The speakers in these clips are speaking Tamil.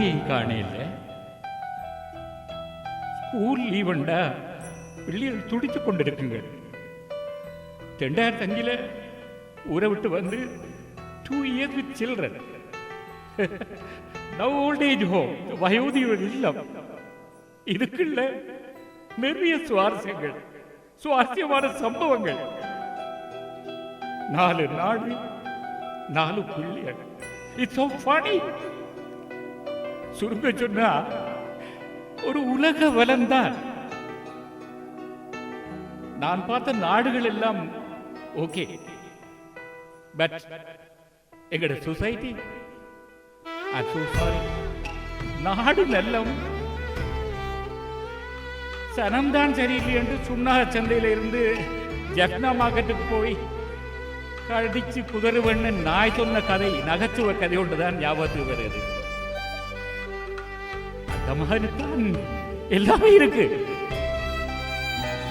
ஆளையும் காணையில ஸ்கூல் லீவண்டா பிள்ளைகள் துடித்துக் கொண்டிருக்குங்க ரெண்டாயிரத்தி அஞ்சில் ஊரை விட்டு வந்து two years with children now old age home வயோதிகள் இல்லம் இதுக்குள்ள நிறைய சுவாரஸ்யங்கள் சுவாரஸ்யமான சம்பவங்கள் நாலு நாடு நாலு பிள்ளைகள் இட்ஸ் so ஃபனி சுருங்க சொன்னா ஒரு உலக வலம்தான் நான் பார்த்த நாடுகள் எல்லாம் ஓகே. பட் எங்கட சொசைட்டி நாடு நல்லம். சனம்தான் சரியில்லை என்று சுண்ணாக சந்தையில இருந்து ஜப்னா மார்க்கெட்டுக்கு போய் கடிச்சு குதறுவண்ணு நாய் சொன்ன கதை நகைச்சுவை கதை ஒன்றுதான் ஞாபகத்துக்கு வருது அந்த எல்லாமே இருக்கு.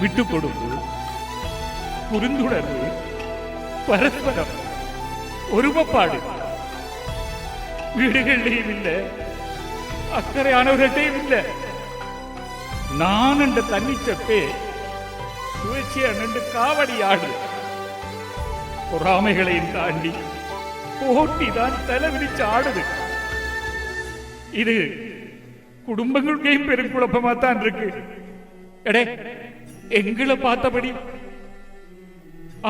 விட்டு கொடுப்பு புரிந்துணர்வு பரஸ்பரம் ஒருமைப்பாடு. வீடுகளிலையும் இல்லை அக்கறையானவர்கிட்டையும் இல்லை. நான் என்ற தன்னிச்சப்பே சப்பே சுழற்சியா நின்று காவடி ஆடு. பொறாமைகளையும் தாண்டி போட்டி தான் தலை ஆடுது. இது குடும்பங்களுக்கையும் பெருங்குழப்பமா தான் இருக்கு. எடே எங்களை பார்த்தபடி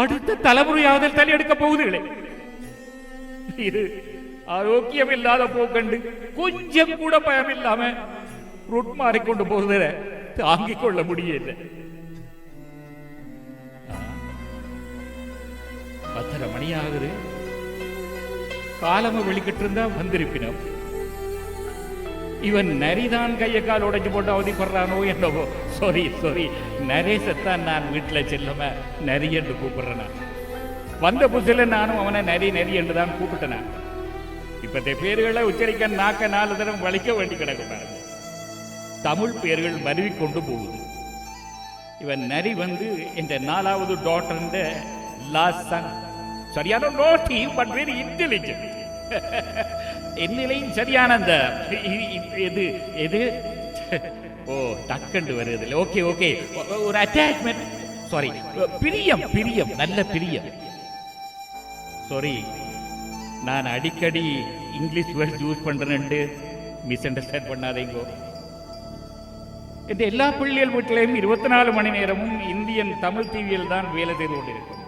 அடுத்த தலைமுறையாவது தலை எடுக்க போகுதுகளே. இது ஆரோக்கியம் இல்லாத போக்கண்டு கொஞ்சம் கூட பயம் இல்லாம ரூட் மாறிக்கொண்டு போகுதுல. தாங்கிக் கொள்ள முடியல. பத்தரை மணி ஆகுது. காலம வெளிக்கிட்டு இருந்தா வந்திருப்பினோம். இவன் நரிதான் கையை கால் உடைச்சு போட்டு அவதிப்படுறானோ என்னவோ. சாரி சாரி நரேசத்தான் நான் வீட்டுல செல்லம நரி என்று கூப்பிடுறேன் வந்த புதுசில் நானும் அவனை நரி நரி என்று தான் கூப்பிட்டேன் இப்பத்த பேர்களை உச்சரிக்க நாக்க நாலு தரம் வலிக்க வேண்டி கிடக்கு பாருங்க. தமிழ் பேர்கள் மருவி கொண்டு போகுது. இவன் நரி வந்து இந்த நாலாவது டாக்டர் லாஸ்ட் சன் சரியான நோட்டி பட் வெரி இன்டெலிஜென்ட் என்னிலையும் சரியான அந்த எது எது? ஓ டக்குண்டு வருது ஓகே ஓகே ஒரு அட்டாச்மெண்ட் சாரி பிரியம் பிரியம். நல்ல பிரியம். சாரி நான் அடிக்கடி இங்கிலீஷ் வேர்ட்ஸ் யூஸ் பண்றேன்ட்டு மிஸ் அண்டர்ஸ்டாண்ட் பண்ணாதீங்கோ. இந்த எல்லா பிள்ளைகள் வீட்டிலையும் இருபத்தி நாலு மணி நேரமும் இந்தியன் தமிழ் டிவியில் தான் வேலை செய்து கொண்டிருக்கும்.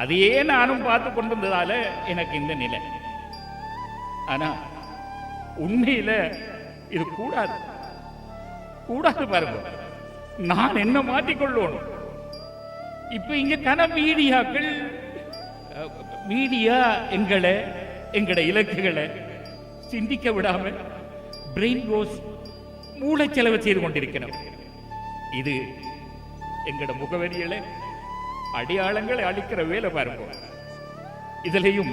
அதையே நானும் பார்த்து கொண்டிருந்ததால எனக்கு இந்த நிலை. ஆனா உண்மையில இது கூடாது. கூடாது பாருங்க. நான் என்ன மாற்றிக்கொள்ளணும்? இப்ப இங்க தன மீடியாக்கள் மீடியா எங்களை எங்களோட இலக்குகளை சிந்திக்க விடாம பிரெயின் வாஷ் மூளைச்செலவு செய்து கொண்டிருக்கிறோம் இது எங்கட முகவரிகளை அடையாளங்களை அளிக்கிற வேலை பாருங்க. இதுலயும்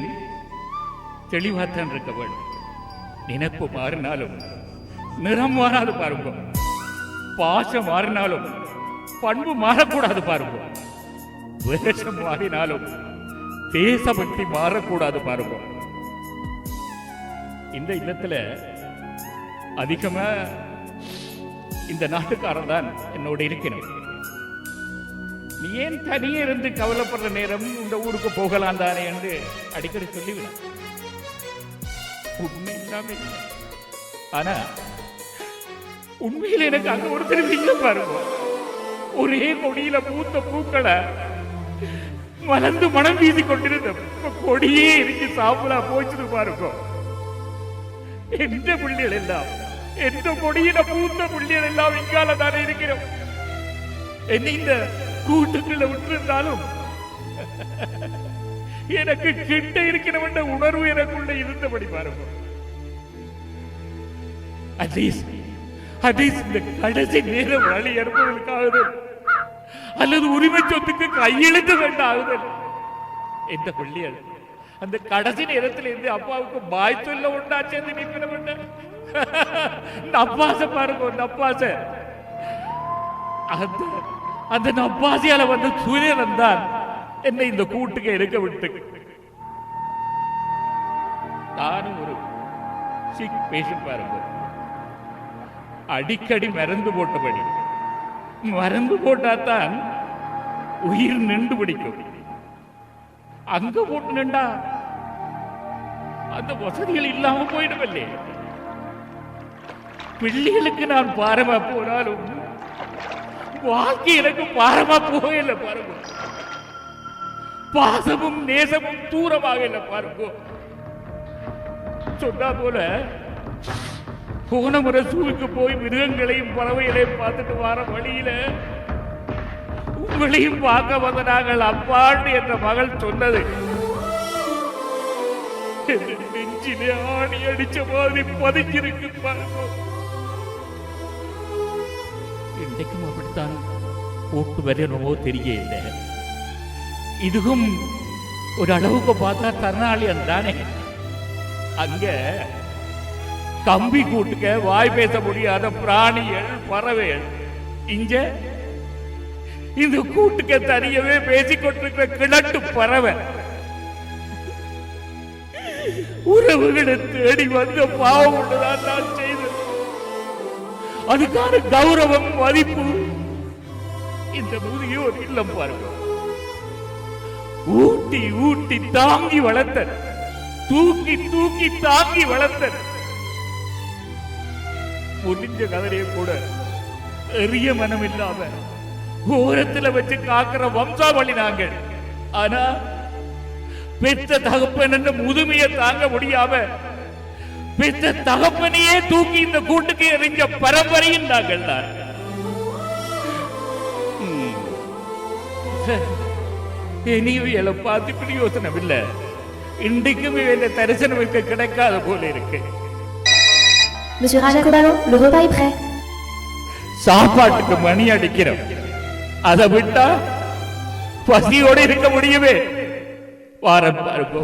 தெளிவாத்தான் இருக்க வேண்டும். நினைப்பு மாறினாலும் நிறம் மாறாது பாருங்க. பாசம் மாறினாலும் பண்பு மாறக்கூடாது பாருங்க. வேஷம் மாறினாலும் தேசபக்தி மாறக்கூடாது பாருங்க. இந்த இல்லத்துல அதிகமா இந்த நாட்டுக்காரன் தான் என்னோட இருக்கணும் நீ ஏன் தனியே இருந்து கவலைப்படுற நேரம் இந்த ஊருக்கு போகலாம் தானே என்று அடிக்கடி சொல்லிவிடும். உண்மை இல்லாம ஆனா உண்மையில் எனக்கு அங்க ஒருத்தர் நீங்க பாருங்க. ஒரே கொடியில பூத்த பூக்களை மலர்ந்து மனம் வீசி கொண்டிருந்த கொடியே இருக்கு சாப்பிடா போச்சுது பாருங்க. எந்த புள்ளிகள் எல்லாம் எந்த கொடியில பூத்த புள்ளிகள் எல்லாம் இங்கால தானே இருக்கிறோம்? என்ன இந்த கூட்டுக்குள்ள விட்டிருந்தாலும் எனக்கு கிட்ட இருக்கிறவன் உணர்வு எனக்குள்ள இருந்தபடி பாருங்க. அட்லீஸ்ட் அட்லீஸ்ட் இந்த கடைசி நேர வழி ஏற்பதற்காகுது அல்லது உரிமை சொத்துக்கு கையெழுத்து வேண்டாகுதல் எந்த கொள்ளியல்? அந்த கடைசி நேரத்தில் இருந்து அப்பாவுக்கு பாய் சொல்ல உண்டாச்சு நினைக்கிறவன் இந்த அப்பாச பாருங்க இந்த அப்பாச. அந்த அந்த நப்பாசியால வந்து சூரியன் தான் என்னை இந்த கூட்டுக்கு எடுக்க விட்டு. நானும் ஒரு சிக் பேஷண்ட் பாருங்க. அடிக்கடி மருந்து போட்டபடி. மருந்து போட்டாதான் உயிர் நின்று பிடிக்கும். அங்க போட்டு நின்றா அந்த வசதிகள் இல்லாம போயிடுமல்லே. பிள்ளைகளுக்கு நான் பாரமா போனாலும் வாழ்க்கை எனக்கு பாரமா போகல பாருங்க. பாசமும் நேசமும் தூரமாக இல்லை பாருங்க. சொன்னா போல போன முறை போய் மிருகங்களையும் பறவைகளையும் பார்த்துட்டு வர வழியில உங்களையும் பார்க்க வந்த நாங்கள் அப்பாண்டு என்ற மகள் சொன்னது. நெஞ்சிலே ஆணி அடிச்ச மாதிரி பதிஞ்சிருக்கு பாருங்க. இன்றைக்கும் அப்படித்தான் போட்டு வரையணுமோ தெரியல இதுவும் ஒரு அளவுக்கு பார்த்தா தருணாளியன் தானே அங்க கம்பி கூட்டுக்க வாய் பேச முடியாத பிராணிகள் பறவைகள் இங்க இந்த கூட்டுக்க தனியவே பேசிக் கொண்டிருக்கிற கிணட்டு பறவை உறவுகளை தேடி வந்த பாவம் நான் செய்தது அதுக்கான கௌரவம் மதிப்பு இந்த முதுகே ஒரு இல்லம் பாருங்க ஊட்டி ஊட்டி தாங்கி வளர்த்தன் தூக்கி தூக்கி தாங்கி வளர்த்தன் முடிஞ்ச கதறைய கூட எரிய மனம் இல்லாம ஓரத்துல வச்சு காக்கிற வம்சாவளி நாங்கள் ஆனா பெத்த தகப்பன் என்ற முதுமையை தாங்க முடியாம பெத்த தகப்பனையே தூக்கி இந்த கூட்டுக்கு எறிஞ்ச பரம்பரையும் நாங்கள் தான். இனியும் இவளை பார்த்து பிரயோசனம் இல்ல இன்றைக்கும் இவளை தரிசனம் வைக்க கிடைக்காத போல இருக்கு Monsieur Raja Kobalo, le repas est prêt. சாப்பாட்டுக்கு மணி அடிக்கிறோம் அதை விட்டா பசியோட இருக்க முடியுமே வாரம் பாருங்க